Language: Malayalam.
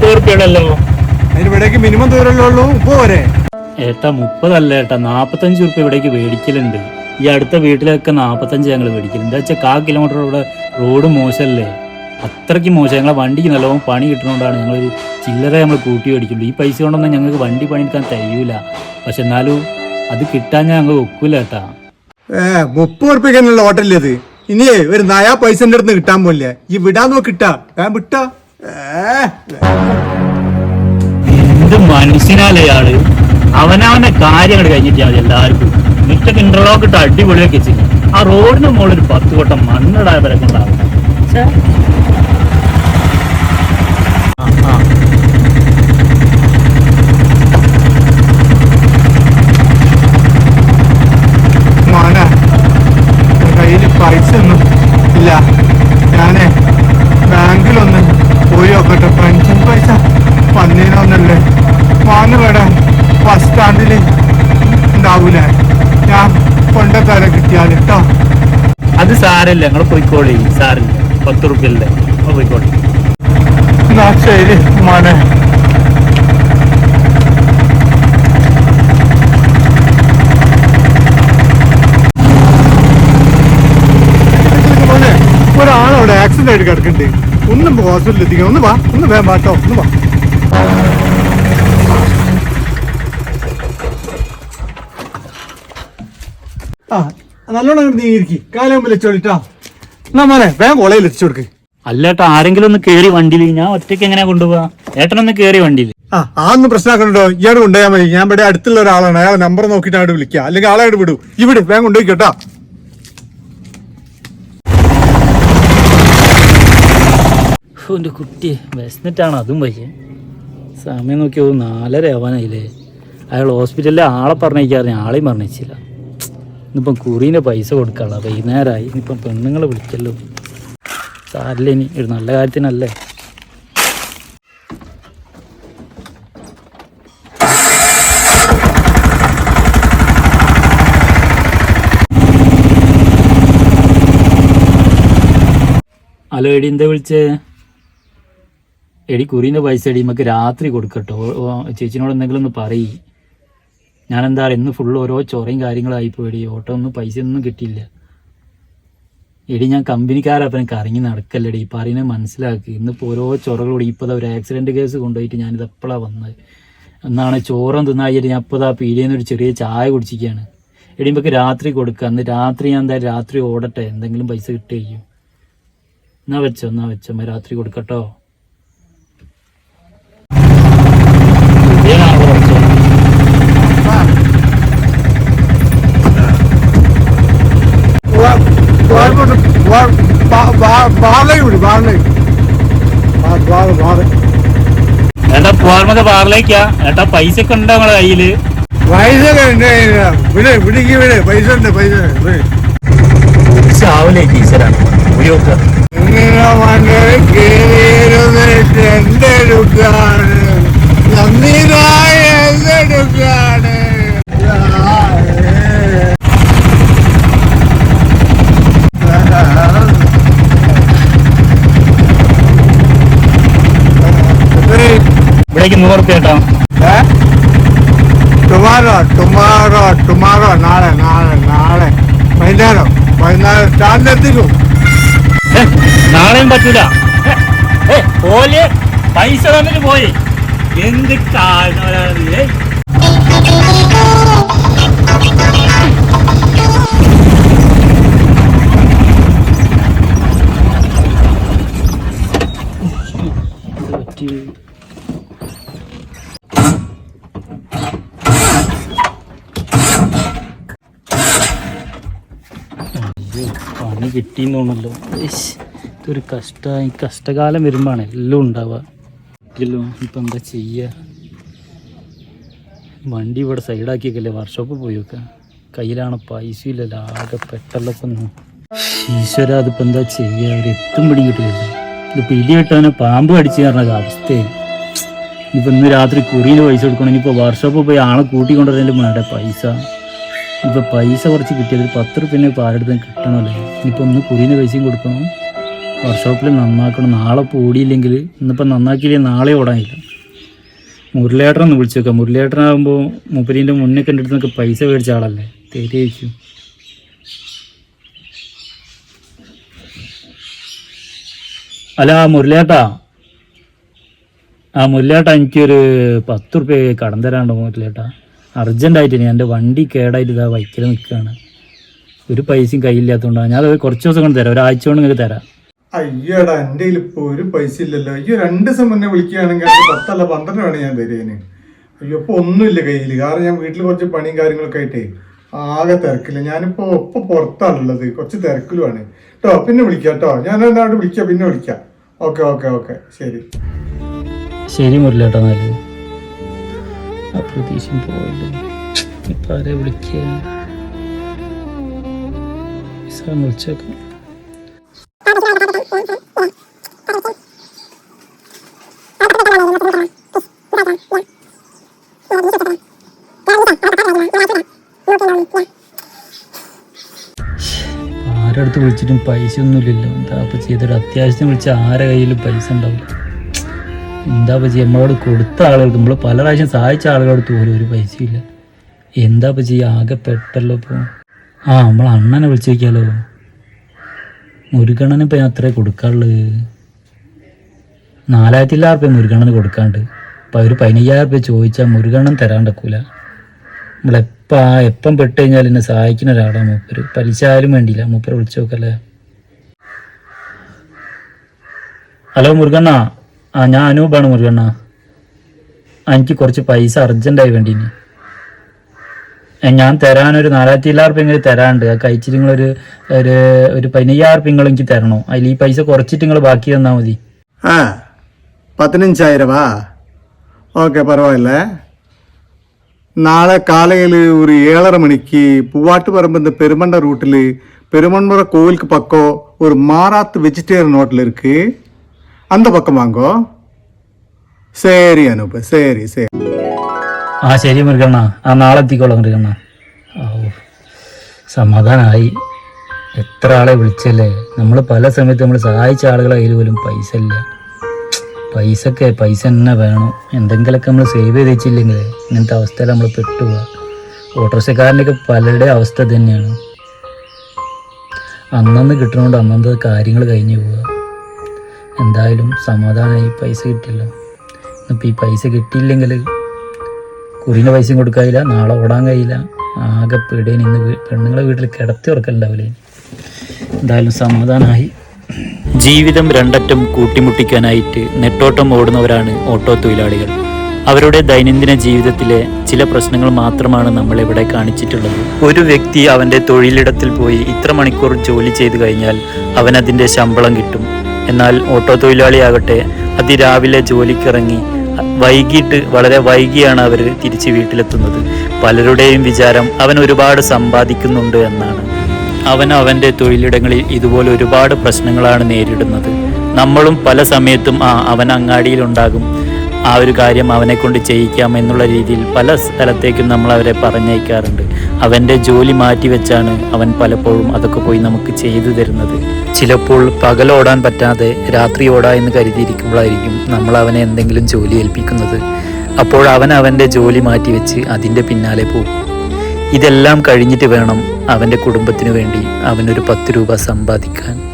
മുപ്പത് റുപ്യയുള്ളല്ലോ അതിന് ഇവിടേക്ക് മിനിമം ദൂരമല്ലേ ഉള്ളൂ? മുപ്പത് പോരെ? ഏട്ടാ മുപ്പതല്ല ഏട്ടാ. നാപ്പത്തഞ്ച് റുപ്യ ഇവിടേക്ക് മേടിക്കലുണ്ട്. ഈ അടുത്ത വീട്ടിലൊക്കെ നാപ്പത്തഞ്ച് ഞങ്ങൾ മേടിക്കലുണ്ട് എന്താ വെച്ചാൽ കാ കിലോമീറ്റർ ഇവിടെ റോഡ് മോശമല്ലേ അത്രയ്ക്ക് മോശം. ഞങ്ങളെ വണ്ടിക്ക് നല്ലോണം പണി കിട്ടുന്നതുകൊണ്ടാണ് ഞങ്ങൾ ചില്ലറ നമ്മൾ കൂട്ടി മേടിക്കുള്ളൂ ഈ പൈസ കൊണ്ടൊന്നും ഞങ്ങൾക്ക് വണ്ടി പണിയെടുക്കാൻ കഴിയൂല പക്ഷെ എന്നാലും അത് കിട്ടാൻ ഞങ്ങൾ ഒക്കൂല ഏട്ടാ. ഏ മുപ്പത് ഉറപ്പിക്കാനുള്ള ഹോട്ടലിൽ അത് ഇനിയേ ഒരു നയാ പൈസ അടുത്ത് കിട്ടാൻ പോലെ ഈ വിടാൻ നോക്കിട്ടാ ഞാൻ വിട്ടാ. എന്ത് മനസ്സിനാലയാൾ? അവനവനെ കാര്യങ്ങൾ കഴിഞ്ഞിട്ട് മതി എല്ലാവർക്കും മുറ്റൊക്കെ ഇന്റർലോക്ക് ഇട്ട് അടിപൊളിയൊക്കെ ആ റോഡിന് മുകളിൽ ഒരു പത്ത് വട്ടം മണ്ണിടാവരെ കൊണ്ടാവും ഛേ. ആ, ആ. മോനെ കയ്യിൽ പൈസ ഒന്നും ഇല്ല ഞാനേ ബാങ്കിലൊന്ന് പോയി നോക്കട്ടെ പെൻഷൻ പൈസ പന്നീനൊന്നല്ലേ മോന് ഇവിടെ ബസ് സ്റ്റാൻഡിൽ ഉണ്ടാവൂലേ ഞാൻ കൊണ്ടക്കാരെ കിട്ടിയാൽ കേട്ടോ അത് സാരല്ല ഞങ്ങൾ പോയിക്കോളി. സാറിന് പത്ത് റുപ്യല്ലേ. നിങ്ങൾ പോയിക്കോളി. ശരി മോനെ. മോനെ ഒരാളവിടെ ആക്സിഡന്റ് ആയിട്ട് കിടക്കുന്നുണ്ട് ഒന്നും ഹോസ്പിറ്റലിൽ എത്തിക്കണം ഒന്ന് വാ ഒന്ന് വേ വാട്ടോ ഒന്ന് വാ. ആ നല്ലോണം അങ്ങോട്ട് നീങ്ങിരിക്കും കാലം വിളിച്ചോളിട്ടാ എന്നാ മോനെ വേഗം കോളേജിൽ എത്തിച്ചു കൊടുക്ക്. അല്ലേട്ടാ ആരെങ്കിലും ഒന്ന് കേറി വണ്ടിയിൽ. ഞാൻ ഒറ്റയ്ക്ക് എങ്ങനെ കൊണ്ടുപോവാ? ഏട്ടനൊന്ന് കേറി വണ്ടിയിൽ. ആ ആ ഒന്ന് പ്രശ്നമാക്കണ്ടോ ഇയാൾ കൊണ്ടുപോയാൽ മതി. ഞാൻ ഇവിടെ അടുത്തുള്ള ഒരാളാണ്. അയാളെ നമ്പർ നോക്കിയിട്ട് അവിടെ വിളിക്കുക അല്ലെങ്കിൽ ആളെ അവിടെ വിടൂ. ഇവിടെ വേഗം കൊണ്ടുപോയി കേട്ടോ എന്റെ കുട്ടി വിശന്നിട്ടാണ് അതും വയ്യ. സമയം നോക്കിയത് നാലര ആവാനായില്ലേ. അയാൾ ഹോസ്പിറ്റലിലെ ആളെ പറഞ്ഞേക്കാറിഞ്ഞ ആളെയും പറഞ്ഞില്ല ഇന്നിപ്പം കുറീന്റെ പൈസ കൊടുക്കാനുള്ള വൈകുന്നേരമായി. ഇനിയിപ്പം പെണ്ണുങ്ങളെ വിളിക്കല്ലോ. സാരല്ലേ ഇനി? ഒരു നല്ല കാര്യത്തിനല്ലേ? ഹലോ എടി എന്താ വിളിച്ചേ? എടി കുറീന്റെ പൈസ എടി നമുക്ക് രാത്രി കൊടുക്കട്ടോ. ചേച്ചിനോട് എന്തെങ്കിലും ഒന്ന് പറയ്. ഞാൻ എന്താ പറയുക ഇന്ന് ഫുള്ള് ഓരോ ചോറയും കാര്യങ്ങളായി പോയി ഓട്ടോ ഒന്നും പൈസ ഒന്നും കിട്ടിയില്ല. എടി ഞാൻ കമ്പനിക്കാരപ്പം കറങ്ങി നടക്കല്ലടി. പറയുന്നത് മനസ്സിലാക്കി. ഇന്നിപ്പോൾ ഓരോ ചൊറകളോട് ഇപ്പോൾ ഒരു ആക്സിഡന്റ് കേസ് കൊണ്ടുപോയിട്ട് ഞാനിത് എപ്പോഴാണ് വന്നത്? എന്നാണ് ചോറും തിന്നായിട്ട് ഞാൻ ഇപ്പോൾ ആ പീടിയെന്ന് ഒരു ചെറിയ ചായ കുടിച്ചിരിക്കുകയാണ്. എടി നമുക്ക് രാത്രി കൊടുക്കുക അന്ന് രാത്രി ഞാൻ എന്തായാലും രാത്രി ഓടട്ടെ. എന്തെങ്കിലും പൈസ കിട്ടുകയും എന്നാ വെച്ചോ എന്നാ വെച്ചോ. രാത്രി കൊടുക്കട്ടോ ഇതേനാണോ കുറച്ച്? ഏട്ടാ പോർമത പാർലേക്കാ ഏട്ടാ പൈസ ഒക്കെ ഉണ്ടോ നമ്മളെ കയ്യിൽ? പൈസ വിടെ ഇവിടേക്ക് വിടെ. പൈസ ഉണ്ട് പൈസ ഉണ്ട്. ചാവലേ ടീച്ചറാണ്. ഉപയോഗ ഇങ്ങനെ നൂറ് കേട്ടോ ടുമാറോ ടുമാറോ ടുമാറോ നാളെ നാളെ നാളെ. വൈകുന്നേരം വൈകുന്നേരം സ്റ്റാൻഡിൽ എത്തിക്കും. നാളെയും പറ്റൂല. പോലെ പൈസ തന്നിട്ട് പോയി. എന്ത് കാണാനാണ് ഏ? ഇത് പറ്റി. അയ്യോ, പണി കിട്ടിയെന്ന് തോന്നല്ലോ ഇതൊരു കഷ്ട ഈ കഷ്ടകാലം വരുമ്പോഴാണ് എല്ലാം ഉണ്ടാവുക. ഇല്ലല്ലോ ഇപ്പം എന്താ ചെയ്യുക വണ്ടി ഇവിടെ സൈഡാക്കിയൊക്കെയല്ലേ വർക്ക്ഷോപ്പിൽ പോയി വെക്കുക കയ്യിലാണ് പൈസ ഇല്ലല്ലോ ആകെ പെട്ടല്ലപ്പം ഈശ്വര അതിപ്പോൾ എന്താ ചെയ്യുക പിടി കിട്ടില്ല ഇത് പിടി കിട്ടാനെ പാമ്പ് കടിച്ചു പറഞ്ഞ അവസ്ഥയായി ഇനിയിപ്പോൾ ഇന്ന് രാത്രി കുറിയിൽ പൈസ കൊടുക്കണം. ഇനിയിപ്പോൾ വർക്ക്ഷോപ്പിൽ പോയി ആളെ കൂട്ടിക്കൊണ്ടുവരുന്നതിന്റെ വേണ്ട പൈസ. ഇപ്പൊ പൈസ കുറച്ച് കിട്ടിയത് പത്ത് റുപ്യനെ പാലെടുത്ത് കിട്ടണമല്ലേ? ഇനിയിപ്പോ ഒന്ന് കുറിന് പൈസയും കൊടുക്കണം. വർക്ക്ഷോപ്പിൽ നന്നാക്കണം. നാളെ പൂടിയില്ലെങ്കിൽ ഇന്നിപ്പോൾ നന്നാക്കിയില്ലെങ്കിൽ നാളെ ഓടാനില്ല. മുരളിയേട്ടനെ ഒന്ന് വിളിച്ചു നോക്കാം മുരളിയേട്ടനാകുമ്പോൾ മുപ്പരീന്റെ മുന്നേ കണ്ടിട്ട് നിങ്ങൾക്ക് പൈസ മേടിച്ച ആളല്ലേ? തേരിയിരിക്കും അല്ല മുരളിയേട്ടാ. ആ മുരളിയേട്ടാ എനിക്കൊരു പത്ത് റുപ്യ കടം തരാണ്ടോ മുരളിയേട്ടാ? ഞാൻ എന്റെ വണ്ടി കേടായിട്ട് ഇതാ വൈക്കിൽ നിൽക്കുകയാണ്. ഒരു പൈസയും കയ്യില്ലാത്തതുകൊണ്ടാണ് ഞാൻ അത് കുറച്ച് ദിവസം കൊണ്ട് തരാം. ഒരാഴ്ച കൊണ്ട് നിങ്ങൾക്ക് തരാം. അയ്യടാ എന്റെ കയ്യിൽ ഇപ്പൊ ഒരു പൈസ ഇല്ലല്ലോ. അയ്യോ രണ്ട് ദിവസം മുന്നേ വിളിക്കുകയാണെങ്കിൽ പത്തല്ല പന്ത്രണ്ട് വേണം ഞാൻ തരുന്നതിന് അയ്യോ ഇപ്പൊ ഒന്നുമില്ല കയ്യിൽ കാരണം ഞാൻ വീട്ടിൽ കുറച്ച് പണിയും കാര്യങ്ങളൊക്കെ ആയിട്ടേ ആകെ തിരക്കില്ല. ഞാനിപ്പോ ഇപ്പൊ പുറത്താണുള്ളത്. കുറച്ച് തിരക്കിലുമാണ്. കേട്ടോ പിന്നെ വിളിക്കാം കേട്ടോ ഞാൻ എന്നാട് വിളിക്കാം പിന്നെ വിളിക്കാം. Okay okay okay. ശരി. ശരി മുരളിയേട്ടാ നല്ലത് അപ്രതീക്ഷം പോയല്ലോ. ഇപ്പം ആരെ വിളിക്കുക സാർ വിളിച്ചേക്കാം. ആരടുത്ത് വിളിച്ചിട്ടും പൈസ ഒന്നുമില്ലല്ലോ എന്താ ചെയ്തൊരു അത്യാവശ്യം വിളിച്ച ആരെ കയ്യിലും പൈസ ഉണ്ടാവില്ല. എന്താ ചെയ്യുക നമ്മളോട് കൊടുത്ത ആളുകൾക്ക് നമ്മൾ പല പ്രാവശ്യം സഹായിച്ച ആളുകളോട് പോലും ഒരു പൈസയില്ല. എന്താ ചെയ്യുക ആകെ പെട്ടല്ലോ ഇപ്പോൾ ആ നമ്മൾ അണ്ണനെ വിളിച്ചു നോക്കിയാലോ മുരുകണ്ണന് ഇപ്പം അത്രേ കൊടുക്കാറുള്ളത് നാലായിരത്തി ഇല്ലാ റുപ്യ മുരുകണ്ണന് കൊടുക്കാണ്ട്. അപ്പം ഒരു പതിനയ്യായിരം റുപ്യ ചോദിച്ചാൽ മുരുകണ്ണൻ തരാണ്ടക്കൂല. നമ്മളെപ്പാ എപ്പം പെട്ട് കഴിഞ്ഞാൽ എന്നെ സഹായിക്കുന്ന ഒരാളാണ് മൂപ്പര്. പലിശ ആയാലും വേണ്ടിയില്ല. മൂപ്പര് വിളിച്ചു നോക്കല്ലേ. ഹലോ മുരുകണ്ണ. ആ ഞാൻ അനൂപാണ് മുരുകണ്ണ. എനിക്ക് കുറച്ച് പൈസ അർജന്റായി വേണ്ടീന് ഏ, ഞാൻ തരാനൊരു നാലായിരത്തി ഇല്ലായിരം റുപ്യ ഇങ്ങനെ തരാണ്ട് ആ കഴിച്ചിട്ട് നിങ്ങളൊരു ഒരു ഒരു പതിനയ്യായിരം റുപ്യ നിങ്ങൾ എനിക്ക് തരണോ അതിൽ ഈ പൈസ കുറച്ചിട്ട് നിങ്ങൾ ബാക്കി തന്നാൽ മതി ആ പതിനഞ്ചായിരവാ ഓക്കെ പരവായില്ല നാളെ കാലയിൽ ഒരു ഏഴര മണിക്ക് പൂവാട്ടുപറമ്പ് பெருமண்ட ரூட்டில் பெருமண்புர கோவிலுக்கு பக்கம் ஒரு மாராத்து வெஜிடேரியன் ஹோட்டல் இருக்கு அந்த பக்கம் வாங்கோ சரி அனுப் சரி சரி ആ ശരി മൃഗണ്ണ ആ നാളെ എത്തിക്കോളാം മൃഗണ്ണ സമാധാനമായി എത്ര ആളെ വിളിച്ചല്ലേ? നമ്മൾ പല സമയത്ത് നമ്മൾ സഹായിച്ച ആളുകളെ കയ്യിൽ പോലും പൈസ ഇല്ല. പൈസക്കെ പൈസ തന്നെ വേണം. എന്തെങ്കിലുമൊക്കെ നമ്മൾ സേവ് ചെയ്ത് വെച്ചില്ലെങ്കിൽ ഇങ്ങനത്തെ അവസ്ഥയിൽ നമ്മൾ പെട്ടുപോവുക. ഓട്ടോറിക്ഷക്കാരന്റെയൊക്കെ പലരുടെ അവസ്ഥ തന്നെയാണ് അന്നന്ന് കിട്ടണോണ്ട് അന്നന്ന് കാര്യങ്ങൾ കഴിഞ്ഞു പോവുക. എന്തായാലും സമാധാനമായി പൈസ കിട്ടില്ല ഇപ്പം ഈ പൈസ കിട്ടിയില്ലെങ്കിൽ കുറിന്റെ പൈസയും കൊടുക്കാതില്ല നാളെ ഓടാൻ കഴിയില്ല. ആകെ പേടിയൻ ഇന്ന് പെണ്ണുങ്ങളെ വീട്ടിൽ കിടത്തി ഉറക്കലുണ്ടാവില്ല. എന്തായാലും സമാധാനമായി ജീവിതം രണ്ടറ്റം കൂട്ടിമുട്ടിക്കാനായിട്ട് നെട്ടോട്ടം ഓടുന്നവരാണ് ഓട്ടോ തൊഴിലാളികൾ. അവരുടെ ദൈനംദിന ജീവിതത്തിലെ ചില പ്രശ്നങ്ങൾ മാത്രമാണ് നമ്മൾ ഇവിടെ കാണിച്ചിട്ടുള്ളത്. ഒരു വ്യക്തി അവന്റെ തൊഴിലിടത്തിൽ പോയി ഇത്ര മണിക്കൂർ ജോലി ചെയ്തു കഴിഞ്ഞാൽ അവൻ അതിന്റെ ശമ്പളം കിട്ടും. എന്നാൽ ഓട്ടോ തൊഴിലാളിയാകട്ടെ അതിരാവിലെ ജോലിക്കിറങ്ങി വൈകിട്ട് വളരെ വൈകിയാണ് അവർ തിരിച്ച് വീട്ടിലെത്തുന്നത്. പലരുടെയും വിചാരം അവൻ ഒരുപാട് സമ്പാദിക്കുന്നുണ്ട് എന്നാണ്. അവൻ അവന്റെ തൊഴിലിടങ്ങളിൽ ഇതുപോലെ ഒരുപാട് പ്രശ്നങ്ങളാണ് നേരിടുന്നത്. നമ്മളും പല സമയത്തും ആ അവൻ അങ്ങാടിയിലുണ്ടാകും. ആ ഒരു കാര്യം അവനെ കൊണ്ട് ചെയ്യിക്കാം എന്നുള്ള രീതിയിൽ പല സ്ഥലത്തേക്കും നമ്മൾ അവരെ പറഞ്ഞയക്കാറുണ്ട്. അവന്റെ ജോലി മാറ്റിവെച്ചാണ് അവൻ പലപ്പോഴും അതൊക്കെ പോയി നമുക്ക് ചെയ്തു തരുന്നത്. ചിലപ്പോൾ പകലോടാൻ പറ്റാതെ രാത്രി ഓടാ എന്ന് കരുതിയിരിക്കുമ്പോഴായിരിക്കും നമ്മൾ അവനെ എന്തെങ്കിലും ജോലി ഏൽപ്പിക്കുന്നത്. അപ്പോൾ അവൻ അവന്റെ ജോലി മാറ്റിവെച്ച് അതിന്റെ പിന്നാലെ പോകും. ഇതെല്ലാം കഴിഞ്ഞിട്ട് വേണം അവന്റെ കുടുംബത്തിനു വേണ്ടി അവനൊരു പത്ത് രൂപ സമ്പാദിക്കാൻ.